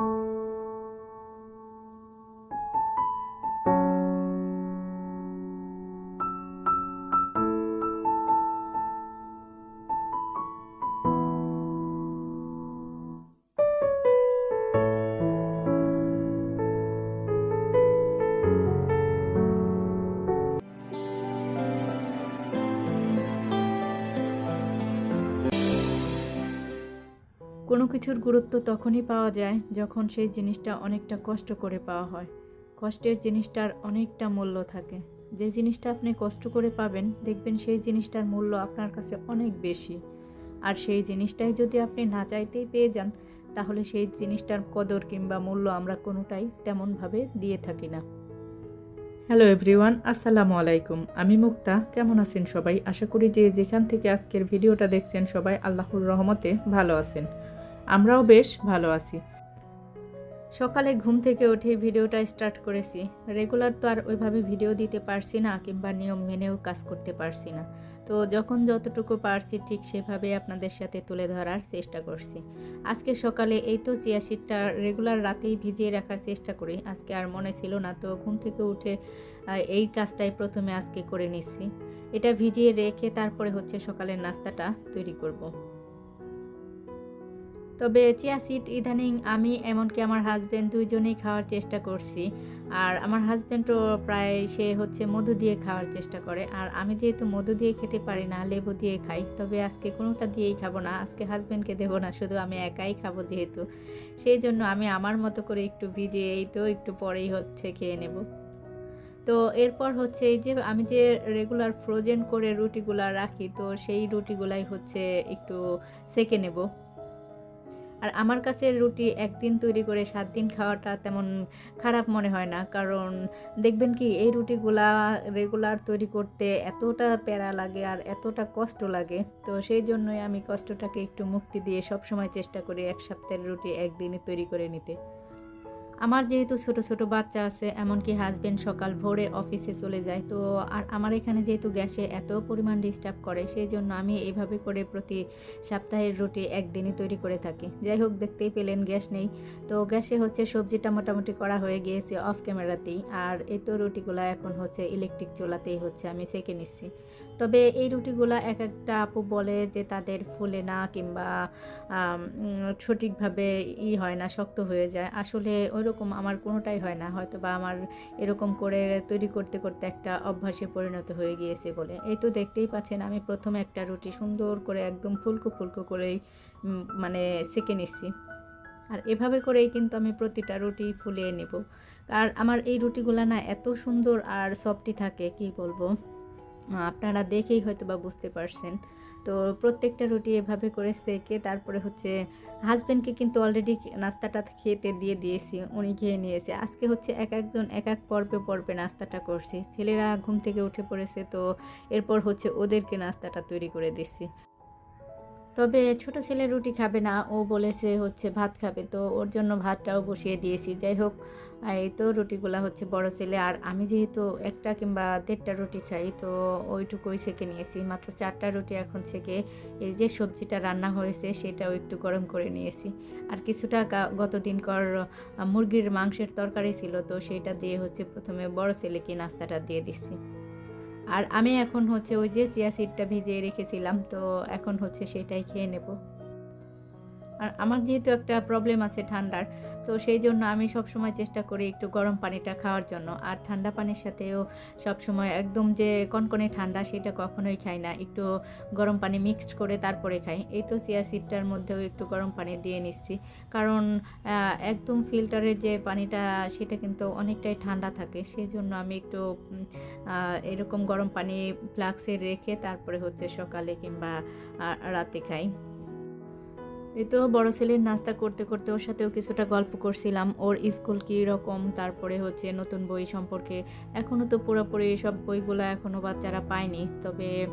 কোনো কিছুর গুরুত্ব তখনই পাওয়া যায় যখন সেই জিনিসটা অনেকটা কষ্ট করে পাওয়া হয়। কষ্টের জিনিসটার অনেকটা মূল্য থাকে। যে জিনিসটা আপনি কষ্ট করে পাবেন, দেখবেন সেই জিনিসটার মূল্য আপনার কাছে অনেক বেশি। আর সেই জিনিসটাই যদি আপনি না চাইতেই পেয়ে যান, তাহলে সেই জিনিসটার কদর কিংবা মূল্য আমরা কোনোটাই তেমনভাবে দিয়ে থাকি না। হ্যালো এভরিওয়ান আসসালামু আলাইকুম। আমি মুক্তা। কেমন আছেন সবাই? আশা করি যে যেখান থেকে আজকের ভিডিওটা দেখছেন সবাই আল্লাহর রহমতে ভালো আছেন। আমরাও বেশ ভালো আছি। সকালে ঘুম থেকে উঠে ভিডিওটা স্টার্ট করেছি। রেগুলার তো আর ওইভাবে ভিডিও দিতে পারছি না কিংবা নিয়ম মেনেও কাজ করতে পারছি না। তো যখন যতটুকু পারছি ঠিক সেভাবে আপনাদের সাথে তুলে ধরার চেষ্টা করছি। আজকে সকালে এই তো চিয়া সিডটা রেগুলার রাতেই ভিজিয়ে রাখার চেষ্টা করি। আজকে আর মনে ছিল না, তো ঘুম থেকে উঠে এই কাজটাই প্রথমে আজকে করে নিচ্ছি। এটা ভিজিয়ে রেখে তারপরে হচ্ছে সকালের নাস্তাটা তৈরি করব। তবে চিয়া সিড ইদানিং আমি এমনকি আমার হাজব্যান্ড দুইজনেই খাওয়ার চেষ্টা করছি। আর আমার হাজব্যান্ডও প্রায় সে হচ্ছে মধু দিয়ে খাওয়ার চেষ্টা করে। আর আমি যেহেতু মধু দিয়ে খেতে পারি না, লেবু দিয়ে খাই, তবে আজকে কোনোটা দিয়েই খাব না। আজকে হাজব্যান্ডকে দেবো না, শুধু আমি একাই খাব যেহেতু। সেই জন্য আমি আমার মতো করে একটু ভিজিয়ে এই তো একটু পরেই হচ্ছে খেয়ে নেব। তো এরপর হচ্ছে এই যে আমি যে রেগুলার ফ্রোজেন করে রুটিগুলা রাখি, তো সেই রুটিগুলাই হচ্ছে একটু সেকে নেব। আর আমার কাছে রুটি একদিন তৈরি করে সাত দিন খাওয়াটা তেমন খারাপ মনে হয় না। কারণ দেখবেন কি, এই রুটিগুলা রেগুলার তৈরি করতে এতটা প্যারা লাগে আর এতটা কষ্ট লাগে। তো সেই জন্যই আমি কষ্টটাকে একটু মুক্তি দিয়ে সব সময় চেষ্টা করি এক সপ্তাহের রুটি একদিনে তৈরি করে নিতে। আমার যেহেতু ছোট ছোট বাচ্চা আছে, এমনকি হাজবেন্ড সকাল ভোরে অফিসে চলে যায়, তো আর আমার এখানে যেহেতু গ্যাসে এত পরিমাণ ডিস্টার্ব করে সেই জন্য আমি এইভাবে করে প্রতি সপ্তাহের রুটি একদিনই তৈরি করে থাকি। যাই হোক, দেখতেই পেলেন গ্যাস নেই। তো গ্যাসে হচ্ছে সবজিটা মোটামুটি করা হয়ে গিয়েছে অফ ক্যামেরাতেই আর এই তো রুটিগুলো এখন হচ্ছে ইলেকট্রিক চুলাতেই হচ্ছে, আমি সেঁকে নিচ্ছি। তবে এই রুটিগুলো এক একটা আপু বলে যে তাদের ফুলে না কিংবা সঠিকভাবে ই হয় না, শক্ত হয়ে যায়। আসলে ওইরকম আমার কোনোটাই হয় না। হয়তো বা আমার এরকম করে তৈরি করতে করতে একটা অভ্যাসে পরিণত হয়ে গিয়েছে বলে। এই তো দেখতেই পাচ্ছেন আমি প্রথমে একটা রুটি সুন্দর করে একদম ফুলকো ফুলকো করেই মানে সেঁকে নিচ্ছি। আর এভাবে করেই কিন্তু আমি প্রতিটা রুটি ফুলিয়ে নেব। আর আমার এই রুটিগুলো না এত সুন্দর আর সফটি থাকে, কি বলব? আপনারা দেখেই হয়তো বা বুঝতে পারছেন। তো প্রত্যেকটা রুটি এভাবে করে সেকে তারপরে হচ্ছে হাজব্যান্ডকে কিন্তু অলরেডি নাস্তাটা খেতে দিয়ে দিয়েছি, উনি খেয়ে নিয়েছে। আজকে হচ্ছে এক একজন এক এক পর্বে পর্বে নাস্তাটা করছি। ছেলেরা ঘুম থেকে উঠে পড়েছে তো এরপর হচ্ছে ওদেরকে নাস্তাটা তৈরি করে দিচ্ছি। তবে ছোট ছেলে রুটি খাবে না, ও বলেছে হচ্ছে ভাত খাবে। তো ওর জন্য ভাতটাও বসিয়ে দিয়েছি। যাই হোক, এই তো রুটিগুলা হচ্ছে বড় ছেলে। আর আমি যেহেতু একটা কিংবা দেড়টা রুটি খাই, তো ওইটুকুই সেকে নিয়েছি। মাত্র চারটা রুটি এখন থেকে এই যে সবজিটা রান্না হয়েছে, সেটাও একটু গরম করে নিয়েছি। আর কিছুটা গত দিনকর মুরগির মাংসের তরকারি ছিল, তো সেটা দিয়ে হচ্ছে প্রথমে বড় ছেলেকে নাস্তাটা দিয়ে দিচ্ছি। আর আমি এখন হচ্ছে ওই যে চিয়া সিডটা ভিজিয়ে রেখেছিলাম, তো এখন হচ্ছে সেটাই খেয়ে নেব। আর আমার যেহেতু একটা প্রবলেম আছে ঠান্ডার, তো সেই জন্য আমি সব সময় চেষ্টা করি একটু গরম পানিটা খাওয়ার জন্য। আর ঠান্ডা পানির সাথেও সব সময় একদম যে কনকনে ঠান্ডা সেটা কখনোই খাই না, একটু গরম পানি মিক্সড করে তারপরে খাই। এই তো চিয়া সিডটার মধ্যেও একটু গরম পানি দিয়ে নিচ্ছি। কারণ একদম ফিল্টারের যে পানিটা সেটা কিন্তু অনেকটাই ঠান্ডা থাকে সেই জন্য আমি একটু এরকম গরম পানি ফ্লাক্সে রেখে তারপরে হচ্ছে সকালে কিংবা রাতে খাই। এই তো বড় ছেলের নাস্তা করতে করতে ওর সাথেও কিছুটা গল্প করছিলাম। ওর স্কুল কী রকম তারপরে হচ্ছে নতুন বই সম্পর্কে। এখনও তো পুরোপুরি সব বইগুলো এখনও বাচ্চারা পায়নি। তবে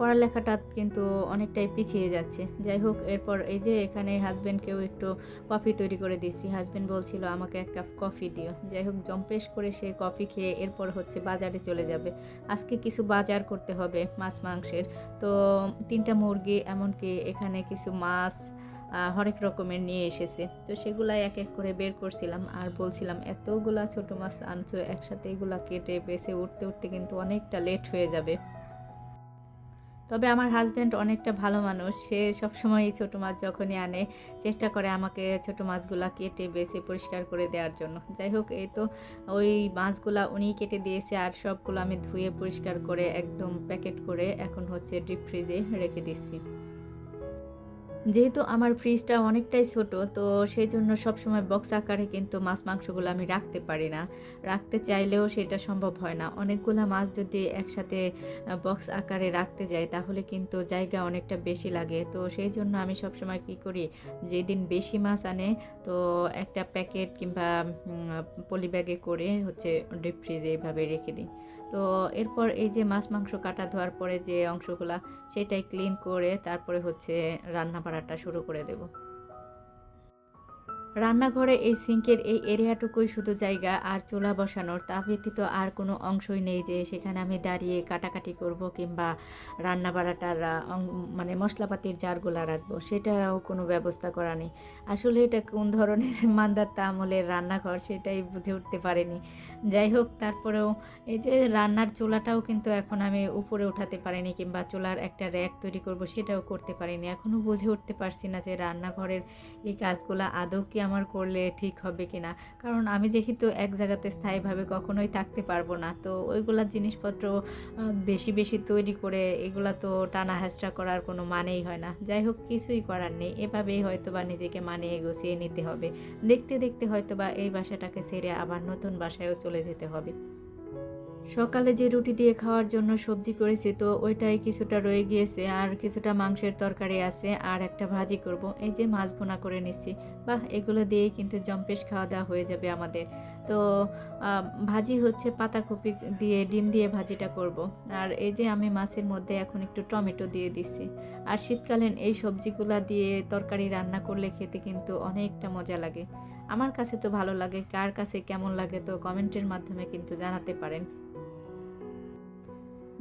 পড়ালেখাটা কিন্তু অনেকটাই পিছিয়ে যাচ্ছে। যাই হোক, এরপর এই যে এখানে হাজব্যান্ডকেও একটু কফি তৈরি করে দিচ্ছি হাজব্যান্ড বলছিল, আমাকে এক কাপ কফি দিও। যাই হোক, জম্পেশ করে সে কফি খেয়ে এরপর হচ্ছে বাজারে চলে যাবে। আজকে কিছু বাজার করতে হবে মাছ, মাংসের। তো তিনটা মুরগি, এমনকি এখানে কিছু মাছ হরেক রকমের নিয়ে এসেছে। তো সেগুলাই এক এক করে বের করছিলাম আর বলছিলাম, এতগুলা ছোট মাছ আনছো, একসাথে এগুলা কেটে বেছে উঠতে উঠতে কিন্তু অনেকটা লেট হয়ে যাবে। তবে আমার হাজব্যান্ড অনেকটা ভালো মানুষ। সে সবসময় এই ছোটো মাছ যখনই আনে, চেষ্টা করে আমাকে ছোটো মাছগুলো কেটে, বেছে, পরিষ্কার করে দেওয়ার জন্য। যাই হোক, এই তো ওই মাছগুলো উনি কেটে দিয়েছে আর সবগুলো আমি ধুয়ে, পরিষ্কার করে একদম প্যাকেট করে এখন হচ্ছে ডিপ ফ্রিজে রেখে দিচ্ছি। যেহেতু আমার ফ্রিজটা অনেকটাই ছোট, তো সেই জন্য সবসময় বক্স আকারে কিন্তু মাছ মাংসগুলো আমি রাখতে পারি না। রাখতে চাইলেও সেটা সম্ভব হয় না। অনেকগুলো মাছ যদি একসাথে বক্স আকারে রাখতে যাই, তাহলে কিন্তু জায়গা অনেকটা বেশি লাগে। তো সেই জন্য আমি সবসময় কি করি, যেদিন বেশি মাছ আনে, তো একটা প্যাকেট কিংবা পলি ব্যাগে করে হচ্ছে ডিপ ফ্রিজে এইভাবে রেখে দিই। তো এরপর এই যে মাছ মাংস কাটা ধোয়ার পরে যে অংশগুলা, সেটাই ক্লিন করে তারপরে হচ্ছে রান্না বাড়াটা শুরু করে দেব। রান্নাঘরে এই সিঙ্কের এই এরিয়াটুকুই শুধু জায়গা আর চুলা বসানোর। তা ব্যতীত আর কোনো অংশই নেই যে সেখানে আমি দাঁড়িয়ে কাটাকাটি করব কিংবা রান্না বাড়াটার মানে মশলাপাতির জারগুলা রাখব। সেটাও কোনো ব্যবস্থা করা নেই। আসলে এটা কোন ধরনের মান্দাত্তা আমলের রান্নাঘর সেটাই বুঝে উঠতে পারেনি। যাই হোক, তারপরেও এই যে রান্নার চুলাটাও কিন্তু এখন আমি উপরে উঠাতে পারিনি কিংবা চুলার একটা র্যাক তৈরি করব সেটাও করতে পারিনি। এখনও বুঝে উঠতে পারছি না যে রান্নাঘরের এই কাজগুলো আদৌ কি আমার করলে ঠিক হবে কি না কারণ আমি যেহেতু এক জায়গাতে স্থায়ীভাবে কখনোই থাকতে পারব না, তো ওইগুলা জিনিসপত্র বেশি বেশি তৈরি করে এগুলা তো টানা হাসটা করার কোনো মানেই হয় না। যাই হোক, কিছুই করার নেই। এভাবেই হয়তো বা নিজেকে মানিয়ে গুছিয়ে নিতে হবে। দেখতে দেখতে হয়তো বা এই বাসাটাকে ছেড়ে আবার নতুন বাসায়ও চলে যেতে হবে। সকালে যে রুটি দিয়ে খাওয়ার জন্য সবজি করেছি, তো ওইটাই কিছুটা রয়ে গিয়েছে আর কিছুটা মাংসের তরকারি আছে আর একটা ভাজি করব। এই যে মাছ ভুনা করে নিচ্ছি। বাহ, এগুলো দিয়েই কিন্তু জম্পেশ খাওয়া দাওয়া হয়ে যাবে আমাদের। তো ভাজি হচ্ছে পাতাকপি দিয়ে, ডিম দিয়ে ভাজিটা করব। আর এই যে আমি মাছের মধ্যে এখন একটু টমেটো দিয়ে দিচ্ছি। আর শীতকালীন এই সবজিগুলা দিয়ে তরকারি রান্না করলে খেতে কিন্তু অনেকটা মজা লাগে। আমার কাছে তো ভালো লাগে, কার কাছে কেমন লাগে তো কমেন্টের মাধ্যমে কিন্তু জানাতে পারেন।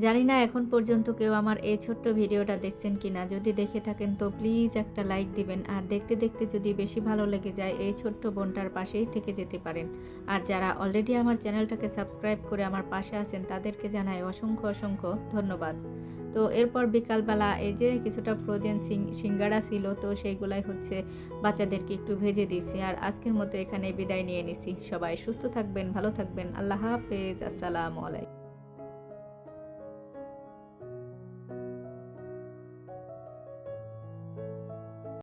জানি না এখন পর্যন্ত কেউ আমার এই ছোট্ট ভিডিওটা দেখছেন কিনা। যদি দেখে থাকেন তো প্লিজ একটা লাইক দিবেন। আর দেখতে দেখতে যদি বেশি ভালো লেগে যায়, এই ছোট্ট বোনটার পাশেই থেকে যেতে পারেন। আর যারা অলরেডি আমার চ্যানেলটাকে সাবস্ক্রাইব করে আমার পাশে আছেন, তাদেরকে জানাই অসংখ্য অসংখ্য ধন্যবাদ। তো এরপর বিকালবেলা এই যে কিছুটা ফ্রোজেন সিঙ্গারা ছিল, তো সেইগুলাই হচ্ছে বাচ্চাদেরকে একটু ভেজে দিয়েছি। আর আজকের মতো এখানে বিদায় নিয়ে নিছি। সবাই সুস্থ থাকবেন, ভালো থাকবেন। আল্লাহ হাফেজ। আসসালামু আলাইকুম।